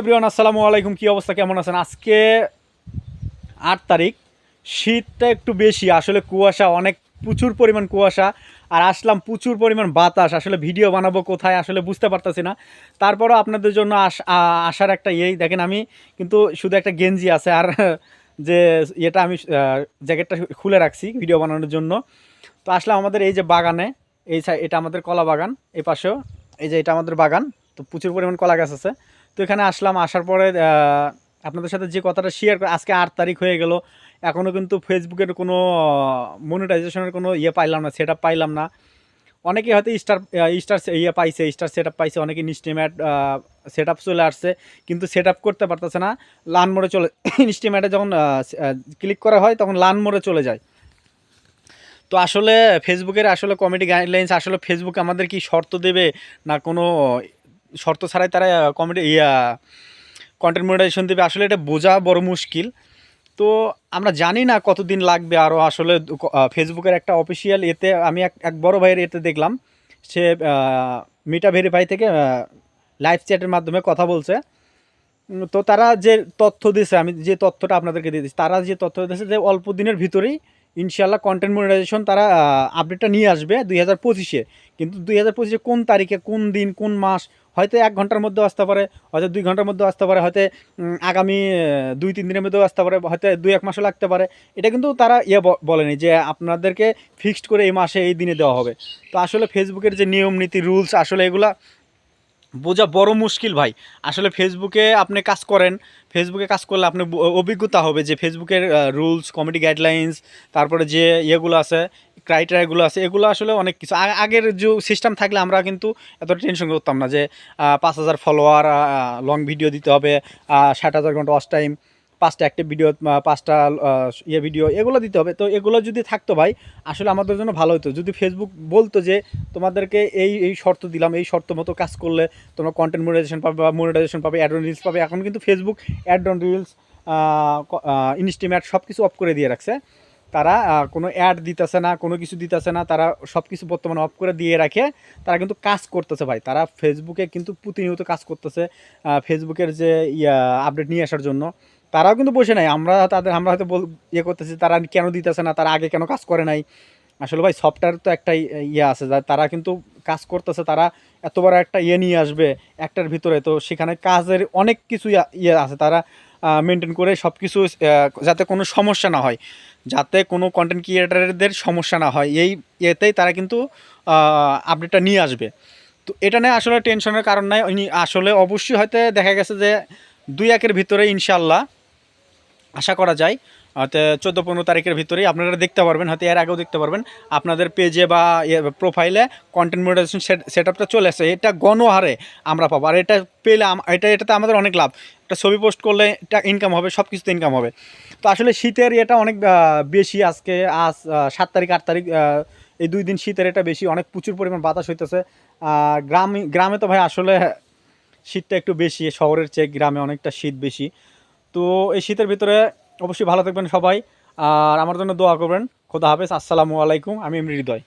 Everyone আসসালামু আলাইকুম। কি অবস্থা? কেমন আছেন? আজকে আট তারিখ। শীতটা একটু বেশি। আসলে কুয়াশা অনেক, প্রচুর পরিমাণ কুয়াশা। আর আসলাম প্রচুর পরিমাণ বাতাস। আসলে ভিডিও বানাবো কোথায় আসলে বুঝতে পারতাছি না। তারপরও আপনাদের জন্য আস আসার একটা ইয়েই। দেখেন আমি কিন্তু শুধু একটা গেঞ্জি আছে। আর যে এটা আমি জ্যাকেটটা খুলে রাখছি ভিডিও বানানোর জন্য। তো আসলাম আমাদের এই যে বাগানে, এই এটা আমাদের কলা বাগান। এই পাশেও এই যে এটা আমাদের বাগান। তো প্রচুর পরিমাণ কলা গাছ আছে। তো এখানে আসলাম, আসার পরে আপনাদের সাথে যে কথাটা শেয়ার আজকে আট তারিখ হয়ে গেল। এখনও কিন্তু ফেসবুকের কোনো মনিটাইজেশনের কোনো ইয়ে পাইলাম না সেট পাইলাম না। অনেকে হয়তো স্টার স্টার ইয়ে পাইছে স্টার সেট আপ পাইছে, অনেকে ইনস্টিমেট সেট চলে আসছে, কিন্তু সেট করতে পারতেছে না। লান মোড়ে চলে ইনস্টিমেটে যখন ক্লিক করা হয়, তখন লান মোড়ে চলে যায়। তো আসলে ফেসবুকের আসলে কমেডি গাইডলাইন্স আসলে ফেসবুক আমাদের কি শর্ত দেবে, না কোনো শর্ত ছাড়াই তারা কমেডি ইয়া কন্টেন্ট মনিটাইজেশন দেবে। আসলে এটা বোঝা বড় মুশকিল। তো আমরা জানি না কতদিন লাগবে আরও আসলে ফেসবুকের একটা অফিসিয়াল এতে আমি এক এক বড় ভাইয়ের এতে দেখলাম। সে মিটা ভেরিফাই থেকে লাইভ চ্যাটের মাধ্যমে কথা বলছে। তো তারা যে তথ্য দিয়েছে আমি যে তথ্যটা আপনাদেরকে দিয়ে দিচ্ছি, তারা যে তথ্য দিয়েছে যে অল্প দিনের ভিতরেই ইনশাল্লাহ কন্টেন্ট মনিটাইজেশন তারা আপডেটটা নিয়ে আসবে দুই হাজার পঁচিশে। কিন্তু দুই হাজার পঁচিশে কোন তারিখে, কোন দিন, কোন মাস, হয়তো এক ঘণ্টার মধ্যেও আসতে পারে, হয়তো দুই ঘণ্টার মধ্যেও আসতে পারে, হয়তো আগামী দুই, তিন দিনের মধ্যেও আসতে পারে, হয়তো দুই, এক মাসও লাগতে পারে। এটা কিন্তু তারা ইয়ে বলেনি যে আপনাদেরকে ফিক্সড করে এই মাসে, এই দিনে দেওয়া হবে। তো আসলে ফেসবুকের যে নিয়ম, নীতি রুলস আসলে এগুলা বোঝা বড় মুশকিল ভাই। আসলে ফেসবুকে আপনি কাজ করেন ফেসবুকে কাজ করলে আপনার অভিজ্ঞতা হবে যে ফেসবুকের রুলস কমিটি গাইডলাইন্স তারপরে যে ইয়েগুলো আছে ক্রাইটেরিয়াগুলো আছে, এগুলো আসলে অনেক কিছু। আগের যে সিস্টেম থাকলে আমরা কিন্তু এত টেনশন করতাম না যে পাঁচ হাজার ফলোয়ার লং ভিডিও দিতে হবে ষাট হাজার ঘণ্টা ওয়াচ টাইম পাঁচটা অ্যাক্টিভ ভিডিও পাঁচটা ইয়ে ভিডিও এগুলো দিতে হবে। তো এগুলো যদি থাকতো ভাই, আসলে আমাদের জন্য ভালো হতো। যদি ফেসবুক বলতো যে, তোমাদেরকে এই এই শর্ত দিলাম, এই শর্ত মতো কাজ করলে তোমরা কন্টেন্ট মনিটাইজেশন পাবে বা মনিটাইজেশন পাবে অ্যাড অন রিলস পাবে। এখন কিন্তু Facebook ad on reels estimate সব কিছু অফ করে দিয়ে রাখছে। তারা কোনো অ্যাড দিতেছে না, কোনো কিছু দিতেছে না, তারা সব কিছু বর্তমানে অফ করে দিয়ে রাখে। তারা কিন্তু কাজ করতেছে ভাই। তারা ফেসবুকে কিন্তু প্রতিনিয়ত কাজ করতেছে ফেসবুকের যে আপডেট নিয়ে আসার জন্য। তারাও কিন্তু বসে নাই। আমরা তাদের, আমরা হয়তো বল ইয়ে করতেছি, তারা কেন দিতেছে না, তারা আগে কেন কাজ করে নাই? আসলে ভাই সফটওয়্যার তো একটা ইয়ে আছে তারা কিন্তু কাজ করতেছে, তারা এত বড় একটা ইয়ে নিয়ে আসবে একটার ভিতরে। তো সেখানে কাজের অনেক কিছু ইয়ে আছে, তারা মেনটেন করে সব কিছু যাতে কোনো সমস্যা না হয়, যাতে কোনো কন্টেন্ট ক্রিয়েটারদের সমস্যা না হয়, এই ইয়েতেই তারা কিন্তু আপডেটটা নিয়ে আসবে। তো এটা নিয়ে আসলে টেনশনের কারণ নাই। আসলে অবশ্যই হয়তো দেখা গেছে যে দুই একের ভিতরে ইনশাল্লাহ আশা করা যায়। হয়তো চোদ্দ পনেরো তারিখের ভিতরেই আপনারা দেখতে পারবেন, হয়তো এর আগেও দেখতে পারবেন। আপনাদের পেজে বা প্রোফাইলে কন্টেন্ট মনিটাইজেশন সেট আপটা চলে আসে। এটা গণহারে আমরা পাবো। আর এটা পেলে এটা, এটাতে আমাদের অনেক লাভ। একটা ছবি পোস্ট করলে এটা ইনকাম হবে সব কিছুতে ইনকাম হবে। তো আসলে শীতের এটা অনেক বেশি আজকে, আজ সাত তারিখ, আট তারিখ এই দুই দিন শীতের এটা বেশি। অনেক প্রচুর পরিমাণ বাতাস হইতেছে। গ্রামে গ্রামে তো ভাই আসলে শীতটা একটু বেশি। শহরের চেয়ে গ্রামে অনেকটা শীত বেশি। তো এই শীতের ভিতরে অবশ্যই ভালো থাকবেন সবাই, আর আমার জন্য দোয়া করবেন। খোদা হাফেজ, আসসালামু আলাইকুম, আমি হৃদয়।